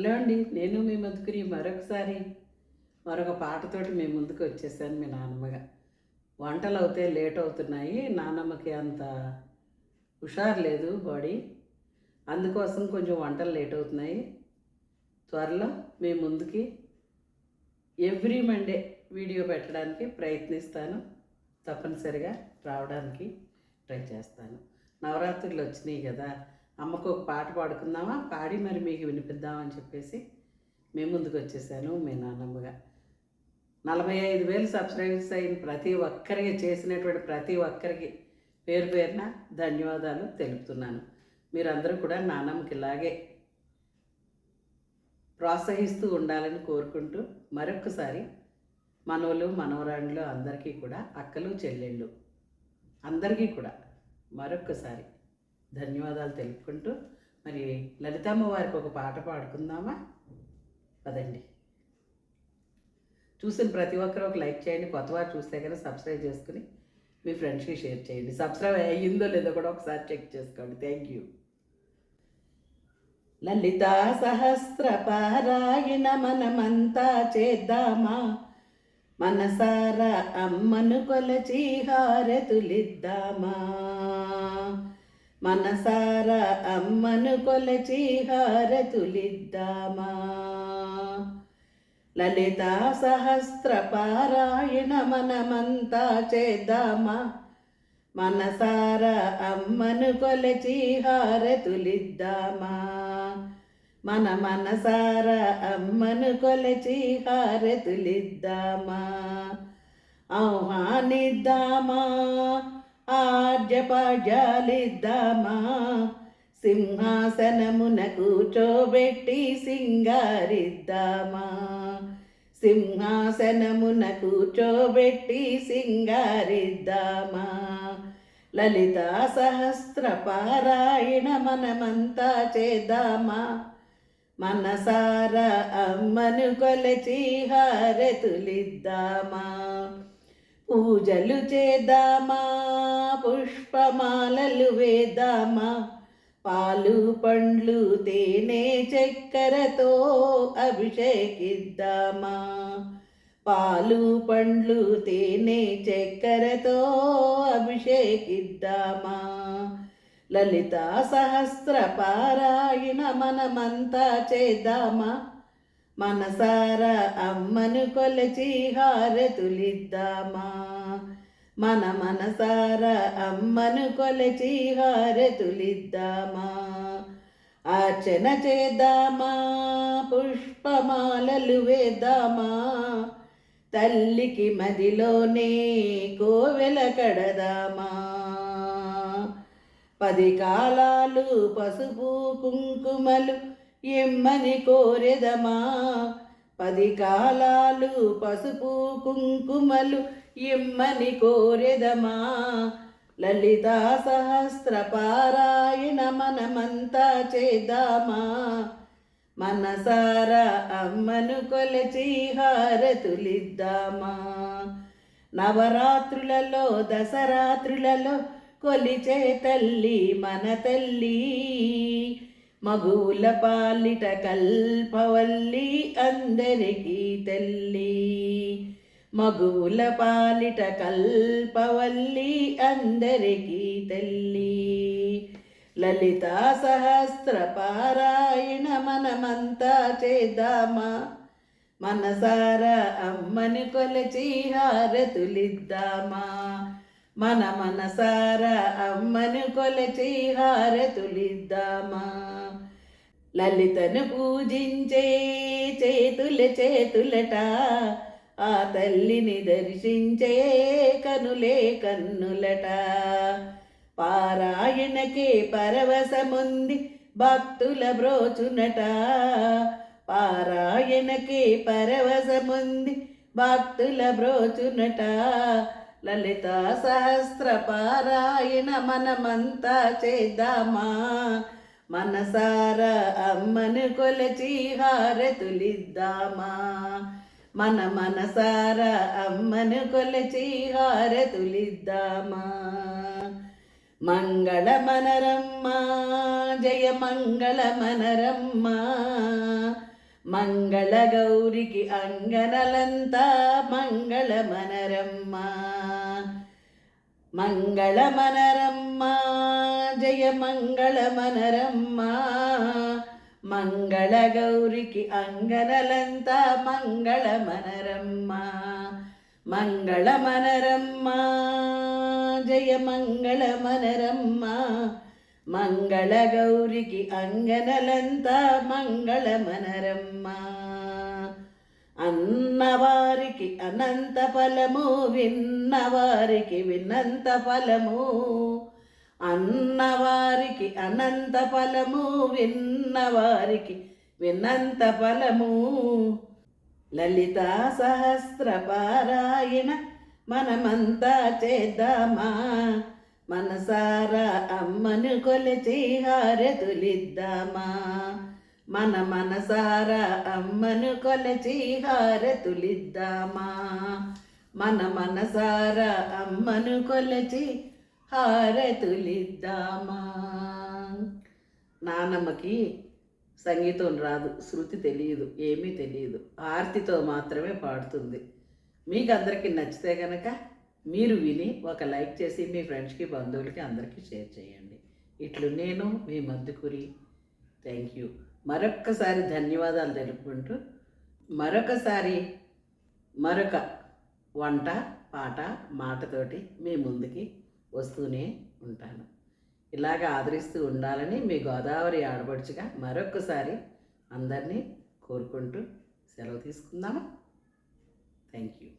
Hello అండి నేను మీ మధుకుని మరొకసారి మరొక పాటతోటి మీ ముందుకు వచ్చేసాను మీ నాన్నమ్మగా వంటలు అవుతే లేట్ అవుతున్నాయి నాన్నమ్మకి అంత హుషారు లేదు బాడీ. అందుకోసం కొంచెం వంటలు లేట్ అవుతున్నాయి. త్వరలో మీ ముందుకి ఎవ్రీ మండే వీడియో పెట్టడానికి ప్రయత్నిస్తాను. తప్పనిసరిగా రావడానికి ట్రై చేస్తాను. నవరాత్రులు వచ్చినాయి కదా అమ్మకు ఒక పాట పాడుకుందామా? పాడి మరి మీకు వినిపిద్దామని చెప్పేసి మేము ముందుకు వచ్చేసాను మీ నాన్నమ్మగా. నలభై ఐదు వేలు సబ్స్క్రైబర్స్ అయిన ప్రతి ఒక్కరికి చేసినటువంటి ప్రతి ఒక్కరికి పేరు పేరున ధన్యవాదాలు తెలుపుతున్నాను. మీరందరూ కూడా నాన్నమ్మకి ఇలాగే ప్రోత్సహిస్తూ ఉండాలని కోరుకుంటూ మరొకసారి మనవలు మనవరాండ్లు అందరికీ కూడా అక్కలు చెల్లెళ్ళు అందరికీ కూడా మరొక్కసారి ధన్యవాదాలు తెలుపుకుంటూ మరి లలితమ్మ వారికి ఒక పాట పాడుకుందామా? పదండి. చూసిన ప్రతి ఒక్కరు ఒక లైక్ చేయండి కొత్త వారు చూస్తే కనుక సబ్స్క్రైబ్ చేసుకుని మీ ఫ్రెండ్స్కి షేర్ చేయండి. సబ్స్క్రైబ్ అయ్యిందో లేదో కూడా ఒకసారి చెక్ చేసుకోండి. Thank you. లలితా సహస్ర పారాయణ మనమంతా చేద్దామా? మనసారా అమ్మను కొలచి హారతులిద్దామా? మనసారా అమ్మను కొలచి హారతులిద్దామా? లలితా సహస్ర పారాయణ మనమంతా చేద్దామా? మనసారా అమ్మను కొలచి హారతులిద్దామా? మన మనసారా అమ్మను కొలచి హారతులిద్దామా? ఆహ్వానిద్దామా? ఆర్జపాజాలిద్దామా? సింహాసనమున కూర్చోబెట్టి సింగారిద్దామా? సింహాసనమున కూర్చోబెట్టి సింగారిద్దామా? లలితా సహస్ర పారాయణ మనమంతా చేద్దామా? మనసార అమ్మను కొలచి హారతులిద్దామా? పూజలు చేద్దామా? పుష్పమాలలు వేద్దామా? పాలు పండ్లు తేనె చక్కెరతో అభిషేకిద్దామా? పాలు పండ్లు తేనె చక్కెరతో అభిషేకిద్దామా? లలితా సహస్ర పారాయణ మనమంతా చేద్దామా? మనసారా అమ్మను కొలచి హారతులిద్దామా? మన మనసారా అమ్మను కొలచి హారతులిద్దామా? అర్చన చేద్దామా? పుష్పమాలలు వేద్దామా? తల్లికి మదిలోనే కోవెల కడదామా? పది కాలాలు పసుపు కుంకుమలు ఎమ్మని కోరెదమా? పది కాలాలు పసుపు కుంకుమలు ఇమ్మని కోరెదమా? లలితా సహస్ర పారాయణ మనమంతా చేద్దామా? మనసారా అమ్మను కొలచి హారతులిద్దామా? నవరాత్రులలో దసరాత్రులలో కొలిచే తల్లి మన తల్లి. మగువుల పాలిట కల్పవల్లి అందరికీ తల్లి. మగువుల పాలిట కల్పవల్లి అందరికీ తల్లి. లలితా సహస్ర పారాయణ మనమంతా చేద్దామా? మనసారా అమ్మని కొలచి హారతులిద్దామా? మన మనసారా అమ్మను కొలచి హారతులిద్దామా? లలితను పూజించే చేతుల చేతులట ఆ తల్లిని దర్శించే కనులే కన్నులట. పారాయణకే పరవశముంది భక్తుల బ్రోచునట. పారాయణకే పరవశముంది భక్తుల బ్రోచునట. లలిత సహస్ర పారాయణ మనమంతా చేద్దామా? మనసార అమ్మను కొలచి హారతులిద్దామా? మన మనసార అమ్మను కొలచి హారతులిద్దామా. మంగళ మనరమ్మ జయ మంగళ మనరమ్మ. మంగళ గౌరికి అంగనలంతా మంగళ మనరమ్మ. మంగళ మనరమ్మ జయ మంగళ మనరమ్మ. మంగళ గౌరికి అంగనలంతా మంగళ మనరమ్మ మంగళ మనరమ్మ జయ మంగళ మనరమ్మ మంగళ గౌరికి అంగనలంతా మంగళ మనరమ్మ అన్నవారికి అనంత ఫలము విన్నవారికి వినంత ఫలము. అన్నవారికి అనంత ఫలము విన్నవారికి విన్నంత ఫలము. లలిత సహస్ర పారాయణ మనమంతా చేద్దామా? మనసారా అమ్మను కొలిచి హారతులిద్దామా? మన మనసారా అమ్మను కొలిచి హారతులిద్దామా? మన మనసారా అమ్మను కొలచి హారతులిద్దామా? నానమ్మకి సంగీతం రాదు శృతి తెలియదు ఏమీ తెలియదు. ఆర్తితో మాత్రమే పాడుతుంది. మీకు అందరికీ నచ్చితే కనుక మీరు విని ఒక లైక్ చేసి మీ ఫ్రెండ్స్కి బంధువులకి అందరికీ షేర్ చేయండి. ఇట్లు నేను మీ మద్దుకురి థ్యాంక్ యూ. మరొక్కసారి ధన్యవాదాలు తెలుపుకుంటూ మరొకసారి మరొక వంట పాట మాటతోటి మీ ముందుకి వస్తూనే ఉంటాను. ఇలాగ ఆదరిస్తూ ఉండాలని మీ గోదావరి ఆడపడుచుగా మరొకసారి అందరినీ కోరుకుంటూ సెలవు తీసుకుందామా? Thank you.